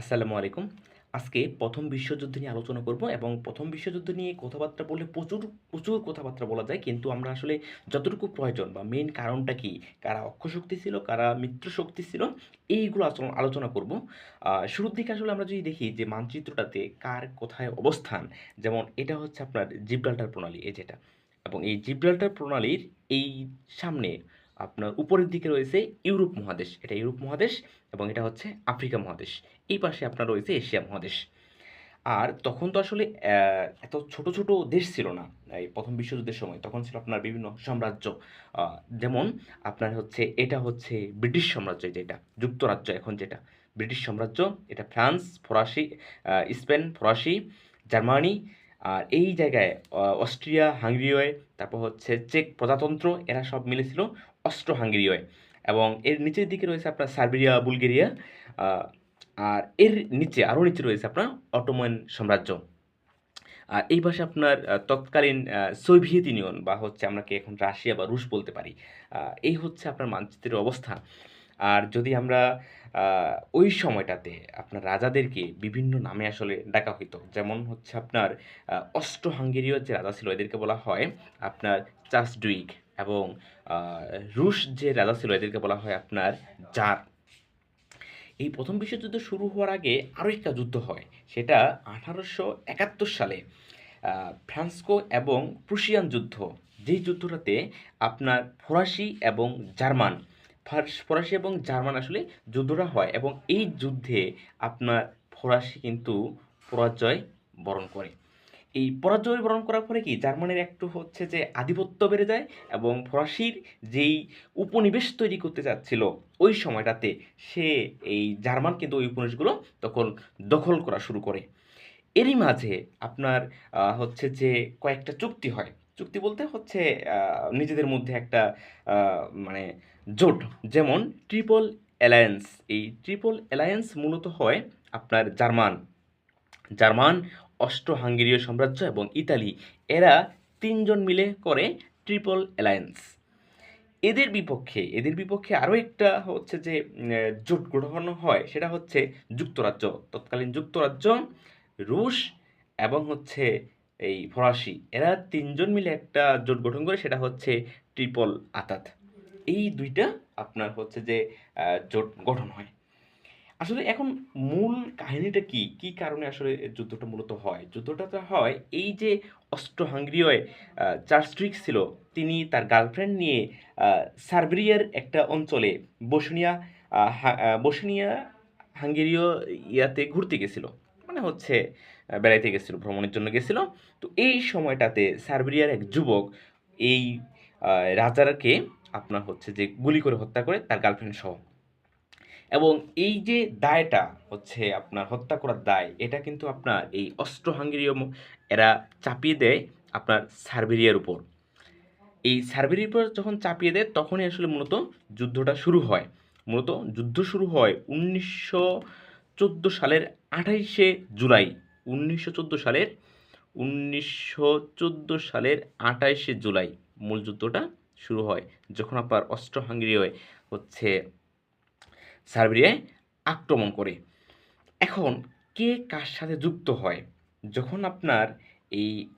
আসসালামু আলাইকুম। আজকে প্রথম বিশ্বযুদ্ধ নিয়ে আলোচনা করব এবং প্রথম বিশ্বযুদ্ধ নিয়ে কথাবার্তা বললে প্রচুর প্রচুর কথাবার্তা বলা যায়। কিন্তু আমরা আসলে যতটুকু প্রয়োজন বা মেন কারণটা কি, কারা অক্ষশক্তি ছিল, কারা মিত্র শক্তি ছিল, এইগুলো আলোচনা করব। শুরুর দিকে আসলে আমরা যদি দেখি যে মানচিত্রটাতে কার কোথায় অবস্থান, যেমন এটা হচ্ছে আপনার জিব্রাল্টার প্রণালী, এই যেটা। এবং এই জিব্রাল্টার প্রণালীর এই সামনে আপনার উপরের দিকে রয়েছে ইউরোপ মহাদেশ, এটা ইউরোপ মহাদেশ এবং এটা হচ্ছে আফ্রিকা মহাদেশ। এই পাশে আপনার রয়েছে এশিয়া মহাদেশ। আর তখন তো আসলে এত ছোট ছোট দেশ ছিল না, এই প্রথম বিশ্বযুদ্ধের সময়। তখন ছিল আপনার বিভিন্ন সাম্রাজ্য যেমন আপনার হচ্ছে, এটা হচ্ছে ব্রিটিশ সাম্রাজ্য যেটা যুক্তরাজ্য এখন যেটা। ব্রিটিশ সাম্রাজ্য, এটা ফ্রান্স, ফরাসি স্পেন, ফরাসি, জার্মানি, আর এই জায়গায় অস্ট্রিয়া হাঙ্গেরিয় তারপর হচ্ছে চেক প্রজাতন্ত্র, এরা সব মিলেছিল অস্ট্রো হাঙ্গেরিয় এবং এর নিচের দিকে রয়েছে আপনার সার্বিয়া, বুলগেরিয়া আর এর নিচে আরও নিচে রয়েছে আপনার অটোমান সাম্রাজ্য। আর এই পাশে আপনার তৎকালীন সোভিয়েত ইউনিয়ন বা হচ্ছে আমরা কি এখন রাশিয়া বা রুশ বলতে পারি এই হচ্ছে আপনার মানচিত্রের অবস্থা আর যদি আমরা ওই সময়টাতে আপনার রাজাদেরকে বিভিন্ন নামে আসলে ডাকা হইতো, যেমন হচ্ছে আপনার অস্ট্রো হাঙ্গেরীয় যে রাজা ছিল এদেরকে বলা হয় আপনার চার্সডুইক এবং রুশ যে রাজা ছিল এদেরকে বলা হয় আপনার জার। এই প্রথম বিশ্বযুদ্ধ শুরু হওয়ার আগে আরও একটা যুদ্ধ হয়, সেটা আঠারোশো একাত্তর সালে ফ্রান্সকো এবং প্রুশিয়ান যুদ্ধ। যেই যুদ্ধটাতে আপনার ফরাসি এবং জার্মান ফার্স- এবং জার্মান আসলে যুদ্ধটা হয় এবং এই যুদ্ধে আপনার ফরাসি কিন্তু পরাজয় বরণ করে। এই পরাজয় বরণ করার পরে কি জার্মানির একটু হচ্ছে যে আধিপত্য বেড়ে যায় এবং ফরাসির যেই উপনিবেশ তৈরি করতে যাচ্ছিল ওই সময়টাতে সে এই জার্মান কিন্তু ওই উপনিবেশগুলো তখন দখল করা শুরু করে। এরই মাঝে আপনার হচ্ছে যে কয়েকটা চুক্তি হয়। চুক্তি বলতে হচ্ছে নিজেদের মধ্যে একটা মানে জোট, যেমন ট্রিপল অ্যালায়েন্স। এই ট্রিপল অ্যালায়েন্স মূলত হয় আপনার জার্মান। জার্মান অস্ট্রো হাঙ্গেরীয় সাম্রাজ্য এবং ইতালি, এরা তিনজন মিলে করে ট্রিপল অ্যালায়েন্স। এদের বিপক্ষে এদের বিপক্ষে আরও একটা হচ্ছে যে জোট গঠন হয়, সেটা হচ্ছে যুক্তরাজ্য। তৎকালীন যুক্তরাজ্য, রুশ এবং হচ্ছে এই ফরাসি, এরা তিনজন মিলে একটা জোট গঠন করে, সেটা হচ্ছে ট্রিপল আতাত। এই দুইটা আপনার হচ্ছে যে জোট গঠন হয়। আসলে এখন মূল কাহিনীটা কি? কি কারণে আসলে যুদ্ধটা মূলত হয়? যুদ্ধটা তো হয় এই যে অস্ট্রো হাঙ্গেরীয় চার্লস ছিল, তিনি তার গার্লফ্রেন্ড নিয়ে সার্বিয়ার একটা অঞ্চলে বসনিয়া বসনিয়া হাঙ্গেরীয় ইয়াতে ঘুরতে গেছিল। মানে হচ্ছে বেড়াইতে গেছিল, ভ্রমণের জন্য গেছিল। তো এই সময়টাতে সার্বিয়ার এক যুবক এই রাজাকে আপনার হচ্ছে যে গুলি করে হত্যা করে তার গার্লফ্রেন্ড সহ এবং এই যে দায়টা হচ্ছে আপনার, হত্যা করার দায়, এটা কিন্তু আপনার এই অস্ট্রো হাঙ্গেরীয় এরা চাপিয়ে দেয় আপনার সার্বেরিয়ার উপর। এই সার্বেরিয়ার উপর যখন চাপিয়ে দেয়, তখনই আসলে মূলত যুদ্ধটা শুরু হয়। মূলত যুদ্ধ শুরু হয় উনিশশো চোদ্দ সালের আঠাইশে জুলাই। উনিশশো চোদ্দ সালের, উনিশশো চোদ্দ সালের আঠাইশে জুলাই মূল যুদ্ধটা শুরু হয়, যখন আপনার অস্ট্রো হাঙ্গেরীয় হচ্ছে সার্বিয়ায় আক্রমণ করে। এখন কে কার সাথে যুক্ত হয়? যখন আপনার এই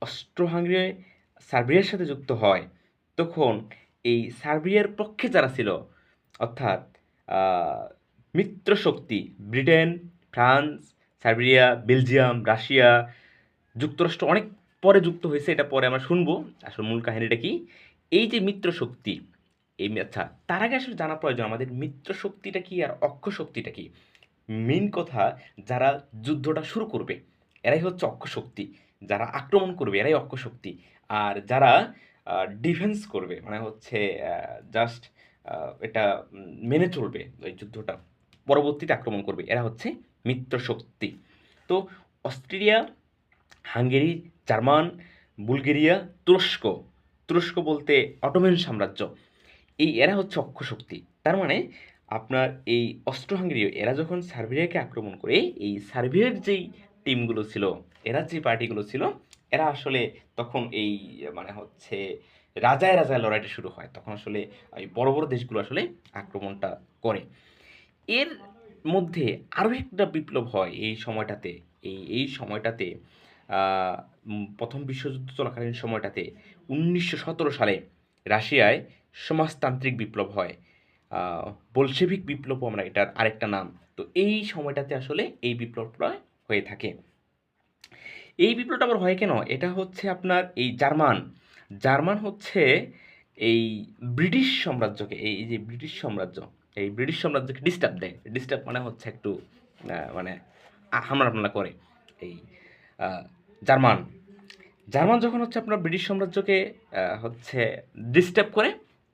অস্ট্রো হাঙ্গেরি সার্বিয়ার সাথে যুক্ত হয় তখন এই সার্বিয়ার পক্ষে যারা ছিল অর্থাৎ আহ, মিত্রশক্তি Britain France Serbia Belgium Russia যুক্তরাষ্ট্র অনেক পরে যুক্ত হয়েছে এটা পরে আমরা শুনব। আসলে মূল কাহিনীটা কি? এই যে মিত্রশক্তি এই আচ্ছা তার আগে আসলে জানা প্রয়োজন, আমাদের মিত্র শক্তিটা কি আর অক্ষ শক্তিটা কি? মেন কথা, যারা যুদ্ধটা শুরু করবে, এরাই হচ্ছে অক্ষ শক্তি। যারা আক্রমণ করবে, এরাই অক্ষ শক্তি। আর যারা ডিফেন্স করবে মানে হচ্ছে জাস্ট এটা মেনে চলবে ওই যুদ্ধটা, পরবর্তীতে আক্রমণ করবে, এরা হচ্ছে মিত্র শক্তি। তো অস্ট্রেলিয়া হাঙ্গেরি, জার্মান, বুলগেরিয়া, তুরস্ক। তুরস্ক বলতে অটোমেন সাম্রাজ্য। এই এরা হচ্ছে অক্ষশক্তি। তার মানে আপনার এই অস্ট্রো হাঙ্গেরীয় এরা যখন সার্বিয়াকে আক্রমণ করে, এই সার্বিয়ার যেই টিমগুলো ছিল, এরা যে পার্টিগুলো ছিল, এরা আসলে তখন এই মানে হচ্ছে রাজায় রাজায় লড়াইটা শুরু হয়। তখন আসলে এই বড় বড় দেশগুলো আসলে আক্রমণটা করে। এর মধ্যে আরও একটা বিপ্লব হয় এই সময়টাতে। এই এই সময়টাতে প্রথম বিশ্বযুদ্ধ চলাকালীন সময়টাতে উনিশশো সতেরো সালে রাশিয়ায় সমাজতান্ত্রিক বিপ্লব হয়। বলশেভিক বিপ্লবও আমরা এটার আরেকটা নাম। তো এই সময়টাতে আসলে এই বিপ্লবটা হয়ে থাকে। এই বিপ্লবটা আবার হয় কেন? এটা হচ্ছে আপনার এই জার্মান। জার্মান হচ্ছে এই ব্রিটিশ সাম্রাজ্যকে, এই যে ব্রিটিশ সাম্রাজ্য, এই ব্রিটিশ সাম্রাজ্যকে ডিস্টার্ব দেয়। ডিস্টার্ব মানে হচ্ছে একটু মানে হামলা টামলা করে। এই জার্মান। জার্মান যখন হচ্ছে আপনার ব্রিটিশ সাম্রাজ্যকে হচ্ছে ডিস্টার্ব করে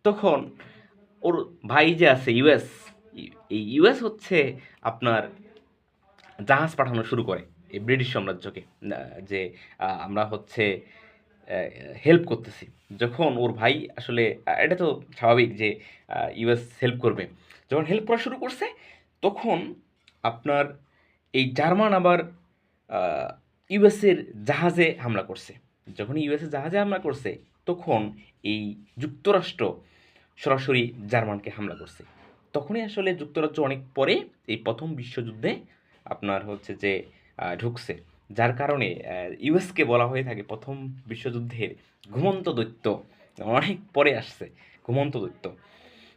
তখন ওর ভাই যে আছে ইউএস, এই ইউএস হচ্ছে আপনার জাহাজ পাঠানো শুরু করে এই ব্রিটিশ সাম্রাজ্যকে যে আমরা হচ্ছে হেল্প করতেছি। যখন ওর ভাই আসলে এটা তো স্বাভাবিক যে ইউএস হেল্প করবে। যখন হেল্প করা শুরু করছে, তখন আপনার এই জার্মান আবার ইউএসের জাহাজে হামলা করছে। যখন ইউএসের জাহাজে হামলা করছে, তখন এই যুক্তরাষ্ট্র সরাসরি জার্মানকে হামলা করছে। তখনই আসলে যুক্তরাজ্য অনেক পরে এই প্রথম বিশ্বযুদ্ধে আপনার হচ্ছে যে ঢুকছে। যার কারণে ইউএসকে বলা হয়ে থাকে প্রথম বিশ্বযুদ্ধের ঘুমন্ত দৈত্য। অনেক পরে আসছে, ঘুমন্ত দৈত্য।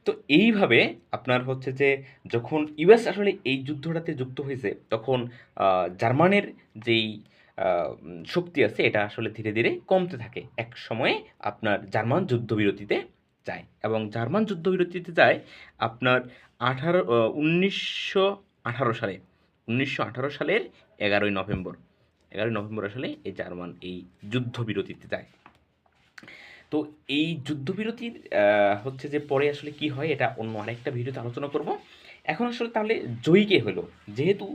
তো এইভাবে আপনার হচ্ছে যে, যখন ইউএস আসলে এই যুদ্ধটাতে যুক্ত হয়েছে, তখন জার্মানের যেই শক্তি আছে, এটা আসলে ধীরে ধীরে কমতে থাকে। এক সময়ে আপনার জার্মান যুদ্ধবিরতিতে যায় এবং জার্মান যুদ্ধবিরতিতে যায় আপনার আঠারো উনিশশো আঠারো সালে। উনিশশো আঠারো সালের এগারোই নভেম্বর। এগারোই নভেম্বর আসলে এই জার্মান এই যুদ্ধবিরতিতে যায়। তো এই যুদ্ধবিরতির হচ্ছে যে পরে আসলে কি হয় এটা অন্য আরেকটা ভিডিওতে আলোচনা করব। এখন আসলে তাহলে জয়ী কে হলো যেহেতু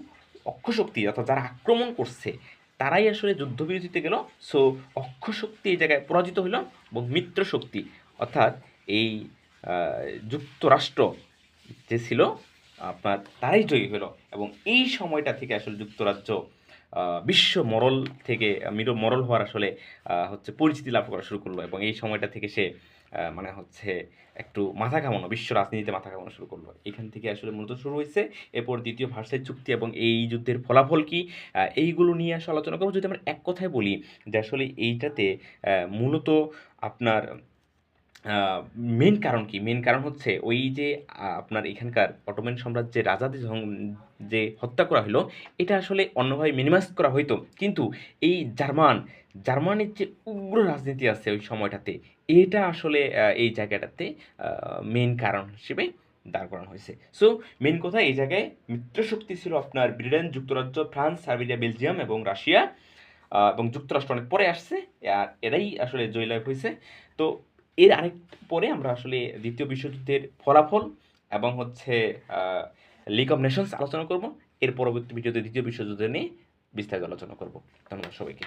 অক্ষশক্তি অর্থাৎ যারা আক্রমণ করছে, তারাই আসলে যুদ্ধবিরতিতে গেল। সো অক্ষশক্তি এই জায়গায় পরাজিত হলো এবং মিত্র শক্তি অর্থাৎ এই যুক্তরাষ্ট্র যে ছিল, আপনার তারাই জয়ী হলো। এবং এই সময়টা থেকে আসলে যুক্তরাজ্য বিশ্ব মরল থেকে মির মরল হওয়ার আসলে হচ্ছে পরিচিতি লাভ করা শুরু করল। এবং এই সময়টা থেকে সে মানে হচ্ছে একটু মাথা কামানো বিশ্ব রাজনীতিতে মাথা কামানো শুরু করল। এখান থেকে আসলে মূলত শুরু হয়েছে। এরপর দ্বিতীয় ভার্সাই চুক্তি এবং এই যুদ্ধের ফলাফল কি? এইগুলো নিয়ে আসলে আলোচনা করব। যদি আমরা এক কথায় বলি যে আসলে এইটাতে মূলত আপনার মেন কারণ কি? মেন কারণ হচ্ছে ওই যে আপনার এখানকার অটোমেন সাম্রাজ্যের রাজাদের যে হত্যা করা হলো এটা আসলে অন্যভাবে মিনিমাইজ করা হইতো। কিন্তু এই জার্মান, জার্মানির যে উগ্র রাজনীতি আছে ওই সময়টাতে, এটা আসলে এই জায়গাটাতে মেন কারণ হিসেবে দাঁড় করানো হয়েছে। সো মেন কথা এই জায়গায় মিত্রশক্তি ছিল আপনার ব্রিটেন, যুক্তরাজ্য, ফ্রান্স, সার্বিয়া, বেলজিয়াম এবং রাশিয়া এবং যুক্তরাষ্ট্র অনেক পরে আসছে। আর এরাই আসলে জয়লাভ হয়েছে। তো এর আরেক পরে আমরা আসলে দ্বিতীয় বিশ্বযুদ্ধের ফলাফল এবং হচ্ছে লিগ অফ নেশনস আলোচনা করব। এর পরবর্তী ভিডিওতে দ্বিতীয় বিশ্বযুদ্ধ নিয়ে বিস্তারিত আলোচনা করব। ধন্যবাদ সবাইকে।